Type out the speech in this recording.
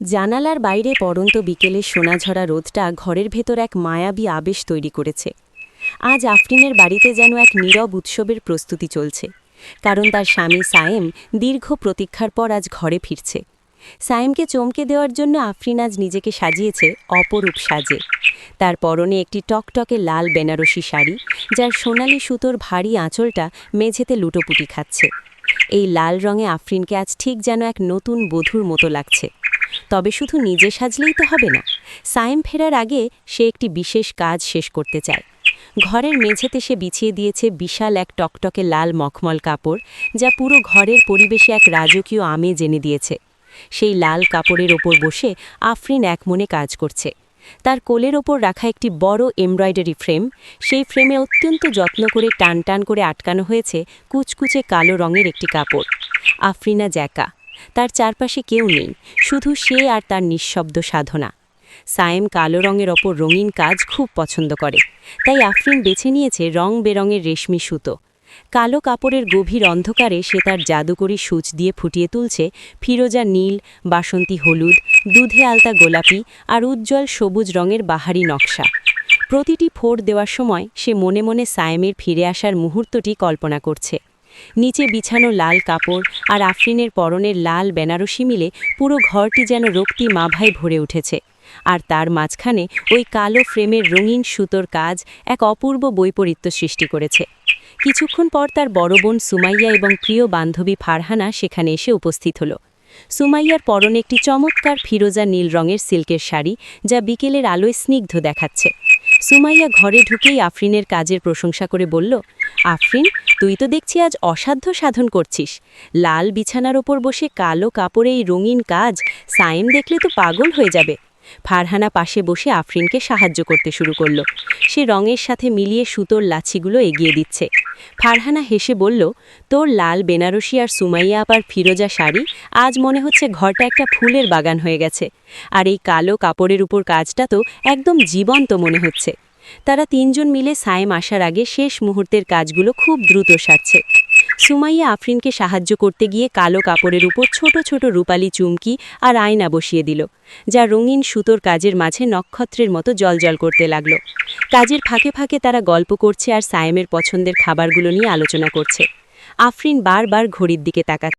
জানালার বাইরে পড়ন্ত বিকেলে সোনাঝরা রোদটা ঘরের ভেতর এক মায়াবী আবেশ তৈরি করেছে। আজ আফরিনের বাড়িতে যেন এক নীরব উৎসবের প্রস্তুতি চলছে, কারণ তার স্বামী সায়েম দীর্ঘ প্রতীক্ষার পর আজ ঘরে ফিরছে। সায়েমকে চমকে দেওয়ার জন্য আফরিন আজ নিজেকে সাজিয়েছে অপরূপ সাজে। তার পরনে একটি টকটকে লাল বেনারসি শাড়ি, যার সোনালি সুতোর ভারী আঁচলটা মেঝেতে লুটোপুটি খাচ্ছে। এই লাল রঙে আফরিনকে আজ ঠিক যেন এক নতুন বধূর মতো লাগছে। তবে শুধু নিজে সাজলেই তো হবে না। সায়েম ফেরার আগে সে একটি বিশেষ কাজ শেষ করতে চায়। ঘরের মেঝেতে সে বিছিয়ে দিয়েছে বিশাল এক টকটকে লাল মখমল কাপড়, যা পুরো ঘরের পরিবেশে এক রাজকীয় আমে জেনে দিয়েছে। সেই লাল কাপড়ের ওপর বসে আফরিন এক মনে কাজ করছে। তার কোলের ওপর রাখা একটি বড় এমব্রয়ডারি ফ্রেম, সেই ফ্রেমে অত্যন্ত যত্ন করে টান টান করে আটকানো হয়েছে কুচকুচে কালো রঙের একটি কাপড়। আফরিনা জ্যাকা তার চারপাশে কেউ নেই, শুধু সে আর তার নিঃশব্দ সাধনা। সায়েম কালো রঙের ওপর রঙিন কাজ খুব পছন্দ করে, তাই আফরিন বেছে নিয়েছে রং বেরঙের রেশমি সুতো। কালো কাপড়ের গভীর অন্ধকারে সে তার জাদুকরি সূচ দিয়ে ফুটিয়ে তুলছে ফিরোজা নীল, বাসন্তী হলুদ, দুধে আলতা গোলাপি আর উজ্জ্বল সবুজ রঙের বাহারি নকশা। প্রতিটি ফোড় দেওয়ার সময় সে মনে মনে সায়েমের ফিরে আসার মুহূর্তটি কল্পনা করছে। নিচে বিছানো লাল কাপড় আর আফরিনের পরনের লাল বেনারসি মিলে পুরো ঘরটি যেন রক্তি মাভায় ভরে উঠেছে। আর তার মাঝখানে ওই কালো ফ্রেমের রঙিন সুতোর কাজ এক অপূর্ব বৈপরীত্য সৃষ্টি করেছে। কিছুক্ষণ পর তার বড় বোন সুমাইয়া এবং প্রিয় বান্ধবী ফারহানা সেখানে এসে উপস্থিত হল। সুমাইয়ার পরনে একটি চমৎকার ফিরোজা নীল রঙের সিল্কের শাড়ি, যা বিকেলের আলোয় স্নিগ্ধ দেখাচ্ছে। সুমাইয়া ঘরে ঢুকেই আফরিনের কাজের প্রশংসা করে বলল, আফরিন, তুই তো দেখছি আজ অসাধ্য সাধন করছিস। লাল বিছানার ওপর বসে কালো কাপড়ে এই রঙিন কাজ সাইম দেখলে তো পাগল হয়ে যাবে। ফারহানা পাশে বসে আফরিনকে সাহায্য করতে শুরু করল। সে রঙের সাথে মিলিয়ে সুতোর লাছিগুলো এগিয়ে দিচ্ছে। ফারহানা হেসে বলল, তোর লাল বেনারসি আর সুমাইয়া আপার ফিরোজা শাড়ি আজ মনে হচ্ছে ঘরটা একটা ফুলের বাগান হয়ে গেছে। আর এই কালো কাপড়ের উপর কাজটা তো একদম জীবন্ত মনে হচ্ছে। তারা তিনজন মিলে সায়েম আসার আগে শেষ মুহূর্তের কাজগুলো খুব দ্রুত সারছে। সুমাইয়া আফরিনকে সাহায্য করতে গিয়ে কালো কাপড়ের উপর ছোট ছোট রূপালি চুমকি আর আয়না বসিয়ে দিল, যা রঙিন সুতোর কাজের মাঝে নক্ষত্রের মতো জলজল করতে লাগল। কাজের ফাঁকে ফাঁকে তারা গল্প করছে আর সায়েমের পছন্দের খাবারগুলো নিয়ে আলোচনা করছে। আফরিন বারবার ঘড়ির দিকে তাকা